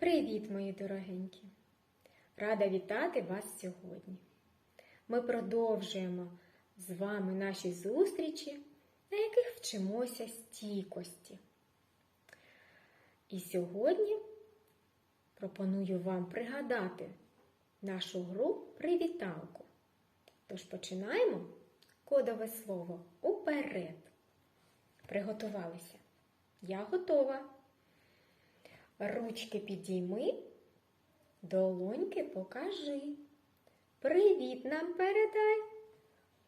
Привіт, мої дорогенькі! Рада вітати вас сьогодні. Ми продовжуємо з вами наші зустрічі, на яких вчимося стійкості. І сьогодні пропоную вам пригадати нашу гру привіталку. Тож починаємо кодове слово уперед. Приготувалися. Я готова. Ручки підійми, долоньки покажи. Привіт нам передай.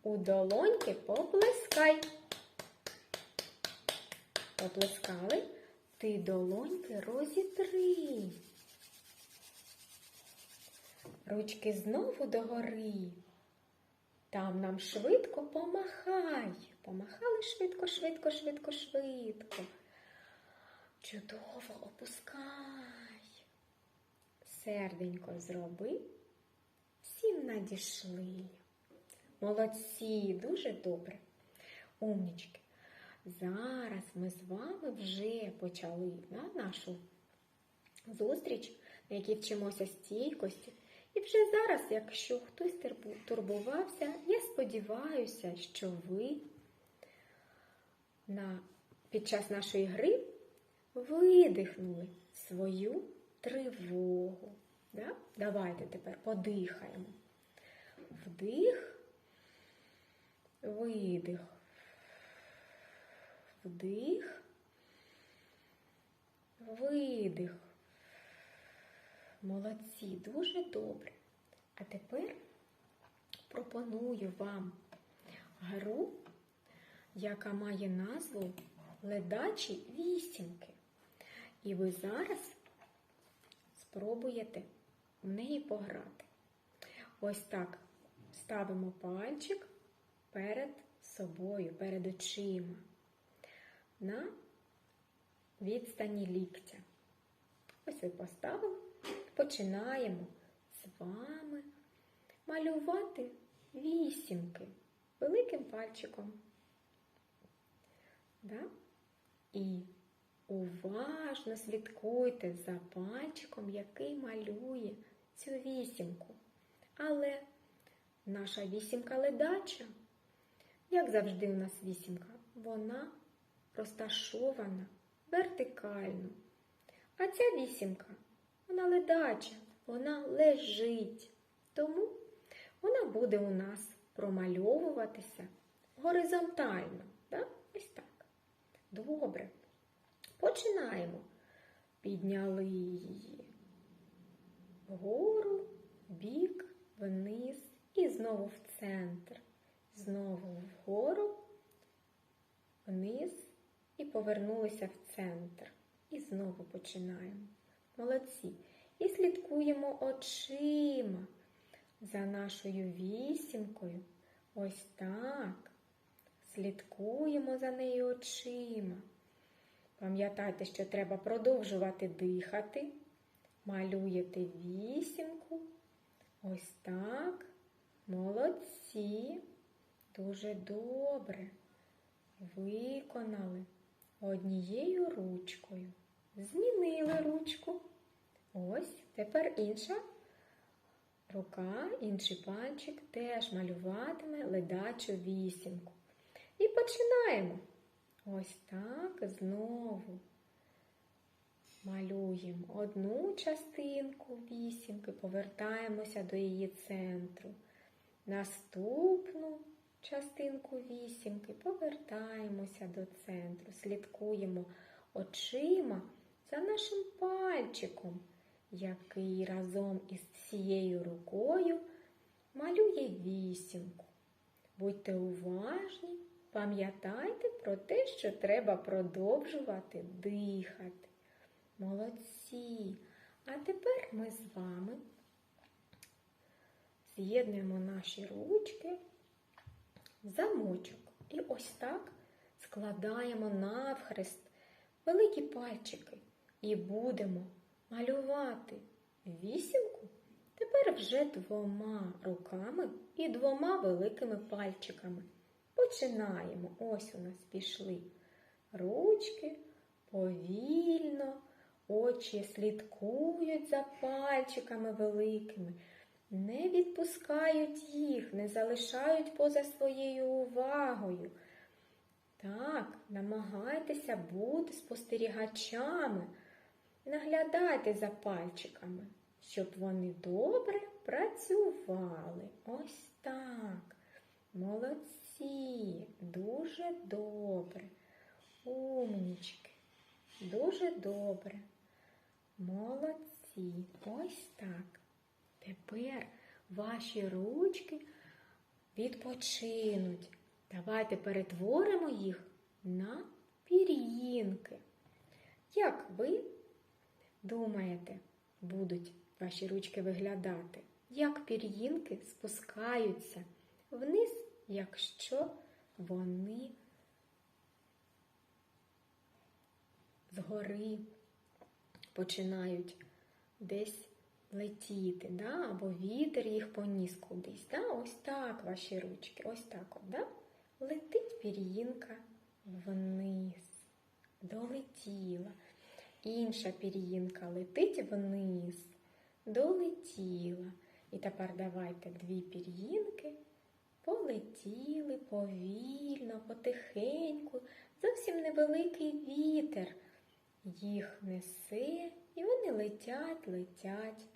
У долоньки поплескай. Поплескали, ти долоньки розітри. Ручки знову догори. Там нам швидко помахай. Помахали швидко, швидко, швидко, швидко. Чудово опускай. Серденько зроби. Всім надійшли. Молодці, дуже добре. Умнічки. Зараз ми з вами вже почали на нашу зустріч, на якій вчимося стійкості. І вже зараз, якщо хтось турбувався, я сподіваюся, що ви на, під час нашої гри видихнули свою тривогу. Да? Давайте тепер подихаємо. Вдих, видих, вдих, видих. Молодці, дуже добре. А тепер пропоную вам гру, яка має назву Ледачі вісімки. І ви зараз спробуєте в неї пограти. Ось так ставимо пальчик перед собою, перед очима на відстані ліктя. Ось ви поставили. Починаємо з вами малювати вісімки великим пальчиком. Да? І уважно слідкуйте за пальчиком, який малює цю вісімку. Але наша вісімка ледача, як завжди у нас вісімка, вона розташована вертикально. А ця вісімка, вона ледача, вона лежить. Тому вона буде у нас промальовуватися горизонтально. Да? Ось так. Добре. Починаємо. Підняли її вгору, бік, вниз і знову в центр. Знову вгору, вниз і повернулися в центр. І знову починаємо. Молодці. І слідкуємо очима за нашою вісімкою. Ось так. Слідкуємо за нею очима. Пам'ятайте, що треба продовжувати дихати. Малюєте вісімку. Ось так. Молодці. Дуже добре. Виконали однією ручкою. Змінили ручку. Ось, тепер інша рука, інший пальчик теж малюватиме ледачу вісімку. І починаємо. Ось так знову малюємо одну частинку вісімки, повертаємося до її центру. Наступну частинку вісімки повертаємося до центру, слідкуємо очима за нашим пальчиком, який разом із цією рукою малює вісімку. Будьте уважні. Пам'ятайте про те, що треба продовжувати дихати. Молодці! А тепер ми з вами з'єднуємо наші ручки в замочок. І ось так складаємо навхрест великі пальчики і будемо малювати вісімку тепер вже двома руками і двома великими пальчиками. Починаємо. Ось у нас пішли ручки повільно, очі. слідкують за пальчиками великими, не відпускають їх, не залишають поза своєю увагою. Так, намагайтеся бути спостерігачами, наглядайте за пальчиками, щоб вони добре працювали. Ось так. Молодці, дуже добре. Умнічки, дуже добре. Молодці. Ось так. Тепер ваші ручки відпочинуть. Давайте перетворимо їх на пір'їнки. Як ви думаєте, будуть ваші ручки виглядати? Як пір'їнки спускаються вниз, якщо вони згори починають десь летіти, да? або вітер їх поніс кудись. Да? Ось так ваші ручки, ось так от, да? летить пір'їнка вниз, долетіла. Інша пір'їнка летить вниз, долетіла. І тепер давайте дві пір'їнки полетіли повільно, потихеньку, зовсім невеликий вітер. Їх несе, і вони летять, летять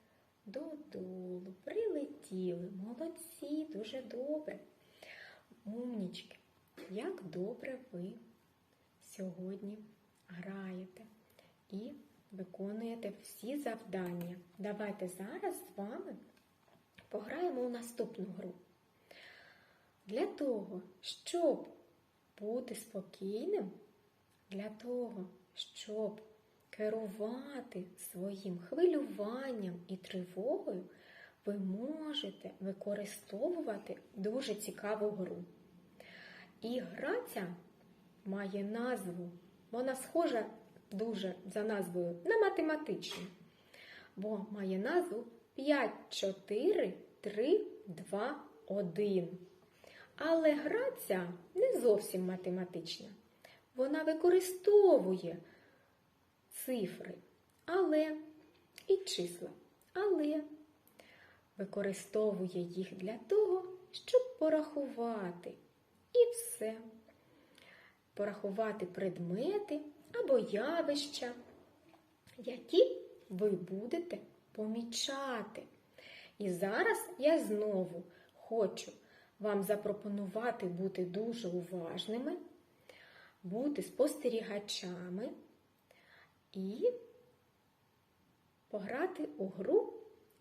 додолу. Прилетіли. Молодці, дуже добре. Умнічки, як добре ви сьогодні граєте і виконуєте всі завдання. Давайте зараз з вами пограємо у наступну гру. Для того, щоб бути спокійним, для того, щоб керувати своїм хвилюванням і тривогою, ви можете використовувати дуже цікаву гру. І гра ця має назву, вона схожа дуже за назвою на математичну, бо має назву 5, 4, 3, 2, 1. Але гра ця не зовсім математична. Вона використовує цифри, але і числа, але використовує їх для того, щоб порахувати і все. Порахувати предмети або явища, які ви будете помічати. І зараз я знову хочу вам запропонувати бути дуже уважними, бути спостерігачами і пограти у гру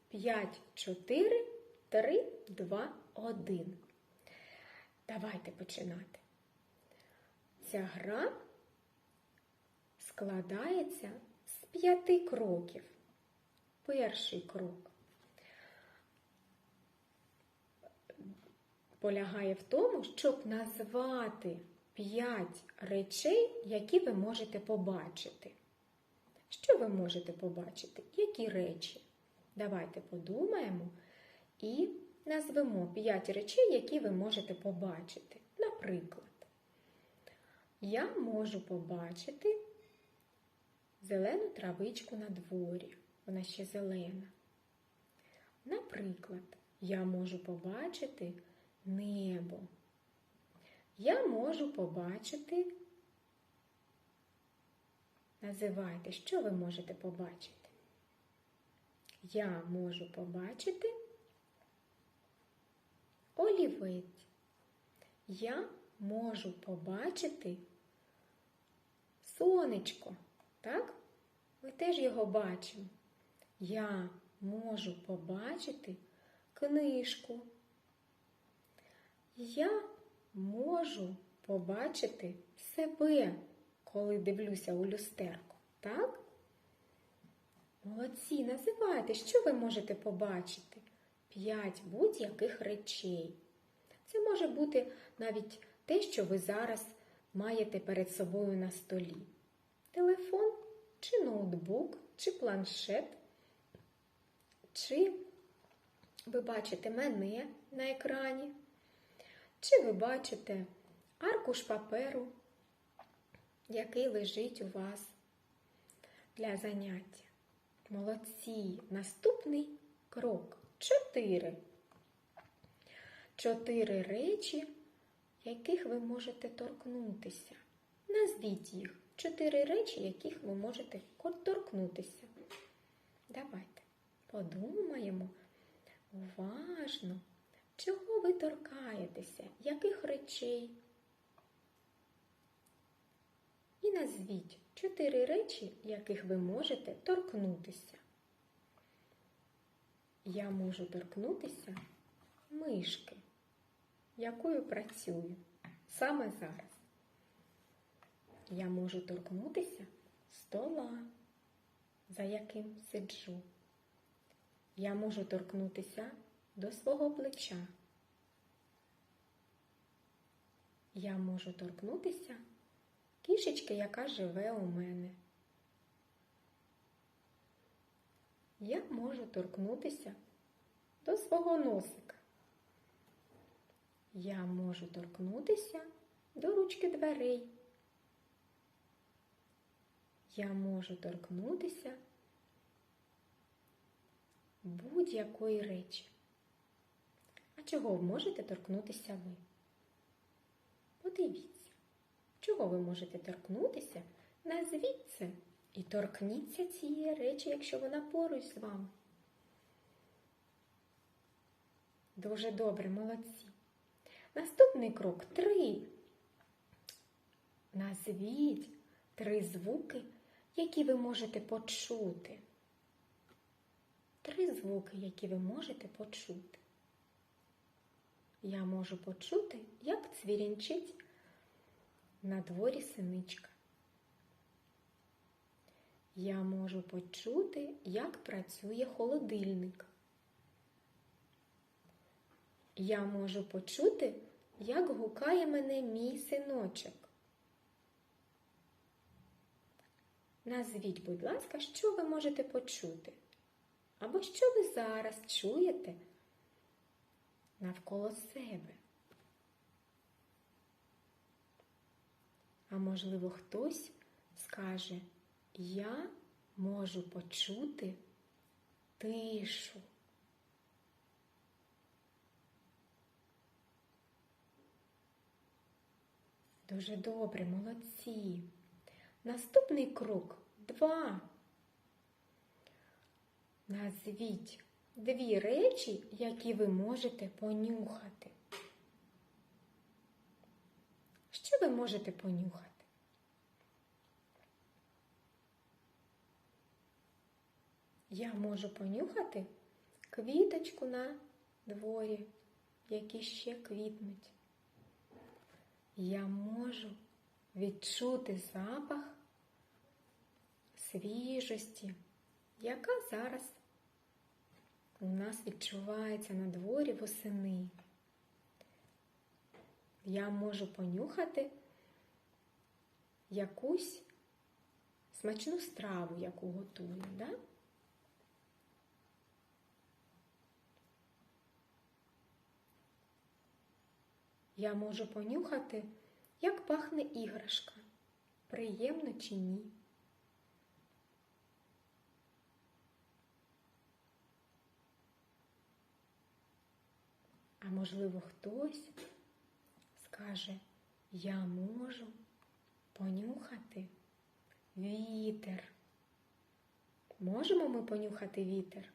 5, 4, 3, 2, 1. Давайте починати. Ця гра складається з п'яти кроків. Перший крок полягає в тому, щоб назвати п'ять речей, які ви можете побачити. Що ви можете побачити? Які речі? Давайте подумаємо і назвемо п'ять речей, які ви можете побачити. Наприклад, я можу побачити зелену травичку на дворі. Вона ще зелена. Наприклад, я можу побачити небо. Я можу побачити. Називайте, що ви можете побачити? Я можу побачити олівець. Я можу побачити сонечко. Так? Ми теж його бачимо. Я можу побачити книжку. Я можу побачити себе, коли дивлюся у люстерку, так? Молодці, називайте, що ви можете побачити? П'ять будь-яких речей. Це може бути навіть те, що ви зараз маєте перед собою на столі. Телефон, чи ноутбук, чи планшет, чи ви бачите мене на екрані. Чи ви бачите аркуш паперу, який лежить у вас для заняття? Молодці. Наступний крок. Чотири. Чотири речі, яких ви можете торкнутися. Назвіть їх. Чотири речі, яких ви можете торкнутися. Давайте подумаємо уважно, чого ви торкаєтеся, яких речей. І назвіть чотири речі, яких ви можете торкнутися. Я можу торкнутися мишки, якою працюю саме зараз. Я можу торкнутися стола, за яким сиджу. Я можу торкнутися до свого плеча. Я можу торкнутися кішечки, яка живе у мене. Я можу торкнутися до свого носика. Я можу торкнутися до ручки дверей. Я можу торкнутися будь-якої речі. Чого можете торкнутися ви? Подивіться, чого ви можете торкнутися? Назвіть це і торкніться цієї речі, якщо вона поруч з вами. Дуже добре, молодці. Наступний крок три. Назвіть три звуки, які ви можете почути. Три звуки, які ви можете почути. Я можу почути, як цвірінчить на дворі синичка. Я можу почути, як працює холодильник. Я можу почути, як гукає мене мій синочок. Назвіть, будь ласка, що ви можете почути? Або що ви зараз чуєте навколо себе? А можливо, хтось скаже, я можу почути тишу. Дуже добре, молодці. Наступний крок два. Назвіть дві речі, які ви можете понюхати. Що ви можете понюхати? Я можу понюхати квіточку на дворі, які ще квітнуть. Я можу відчути запах свіжості, яка зараз у нас відчувається на дворі восени. Я можу понюхати якусь смачну страву, яку готую, да? Я можу понюхати, як пахне іграшка, приємно чи ні. А можливо, хтось скаже, я можу понюхати вітер. Можемо ми понюхати вітер?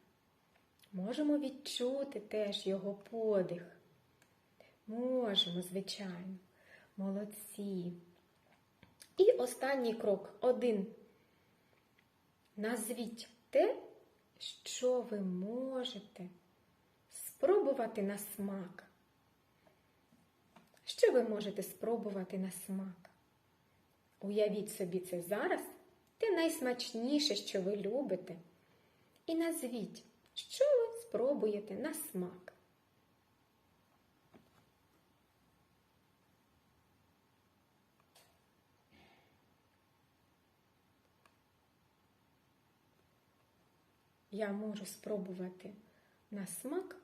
Можемо відчути теж його подих. Можемо, звичайно. Молодці. І останній крок один. Назвіть те, що ви можете спробувати на смак. Що ви можете спробувати на смак? Уявіть собі це зараз те найсмачніше, що ви любите. І назвіть, що ви спробуєте на смак. Я можу спробувати на смак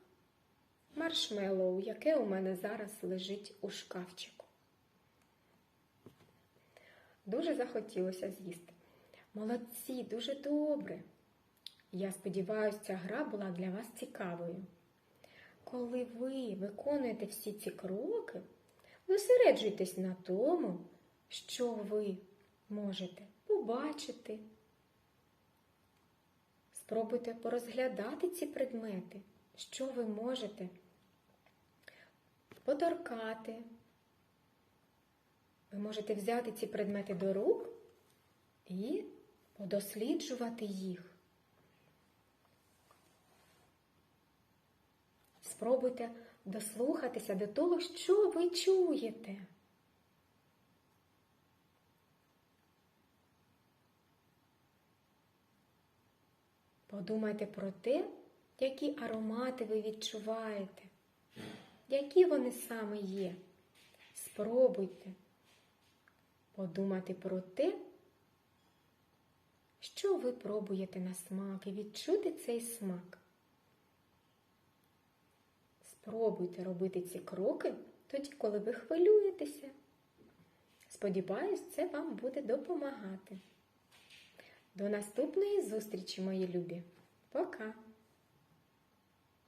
маршмеллоу, яке у мене зараз лежить у шкафчику. Дуже захотілося з'їсти. Молодці, дуже добре. Я сподіваюся, ця гра була для вас цікавою. Коли ви виконуєте всі ці кроки, зосереджуйтесь на тому, що ви можете побачити. Спробуйте порозглядати ці предмети, що ви можете поторкати. Ви можете взяти ці предмети до рук і подосліджувати їх. Спробуйте дослухатися до того, що ви чуєте. Подумайте про те, які аромати ви відчуваєте, які вони саме є. Спробуйте подумати про те, що ви пробуєте на смак і відчути цей смак. Спробуйте робити ці кроки тоді, коли ви хвилюєтеся. Сподіваюсь, це вам буде допомагати. До наступної зустрічі, мої любі. Пока!